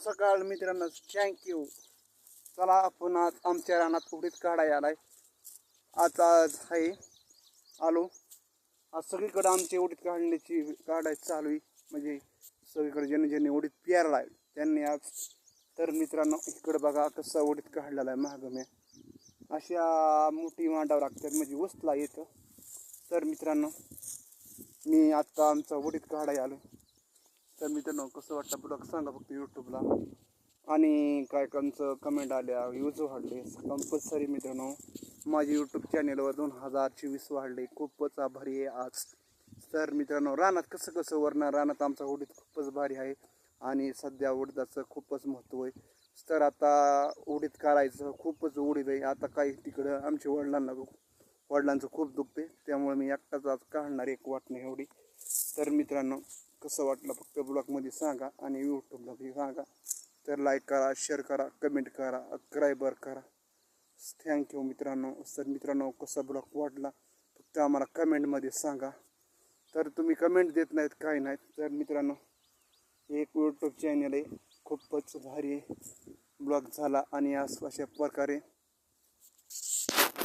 सकाळ मित्रांनो थँक्यू चला आपण आज आमच्या रानात उडीत काढाय आलाय आज आज आहे. आलो. आज सगळीकडे आमची उडीत काढण्याची काढायची चालू आहे. म्हणजे सगळीकडे ज्यांनी ज्यांनी उडीत पेरला आहे त्यांनी आज तर मित्रांनो इकडं बघा कसा उडीत काढलेला आहे महाग मी. अशा मोठी मांडावं लागतात म्हणजे उचला येतं तर मित्रांनो मी आत्ता आमचा उडीत काढाय आलो तर मित्रांनो कसं वाटतं ब्लॉग सांगा फक्त यूट्यूबला आणि काय कांचं कमेंट आल्या व्ह्यूज वाढले कंपल्सरी मित्रांनो. माझे यूट्यूब चॅनेलवर दोन हजार चोवीस वाढले. खूपच आभारी आहे आज. तर मित्रांनो रानात कसं कसं वरणार रानात आमचा उडीद खूपच भारी आहे. आणि सध्या उडदाचं खूपच महत्त्व आहे. तर आता उडीद काढायचं खूपच उडीद आहे. आता काही तिकडं आमच्या वडिलांना वडिलांचं खूप दुखते त्यामुळे मी एकटाच आज काढणार एक वाटणे एवढी. तर मित्रांनो कसं वाटलं फक्त ब्लॉगमध्ये सांगा आणि यूट्यूबला सांगा. तर लाईक करा शेअर करा कमेंट करा अक्रायबर करा. थँक्यू मित्रांनो. सर मित्रांनो कसा ब्लॉग वाटला फक्त आम्हाला कमेंटमध्ये सांगा. तर तुम्ही कमेंट देत नाहीत काय नाहीत. तर मित्रांनो एक यूट्यूब चॅनल आहे. खूपच भारी ब्लॉग झाला आणि अस- अशा प्रकारे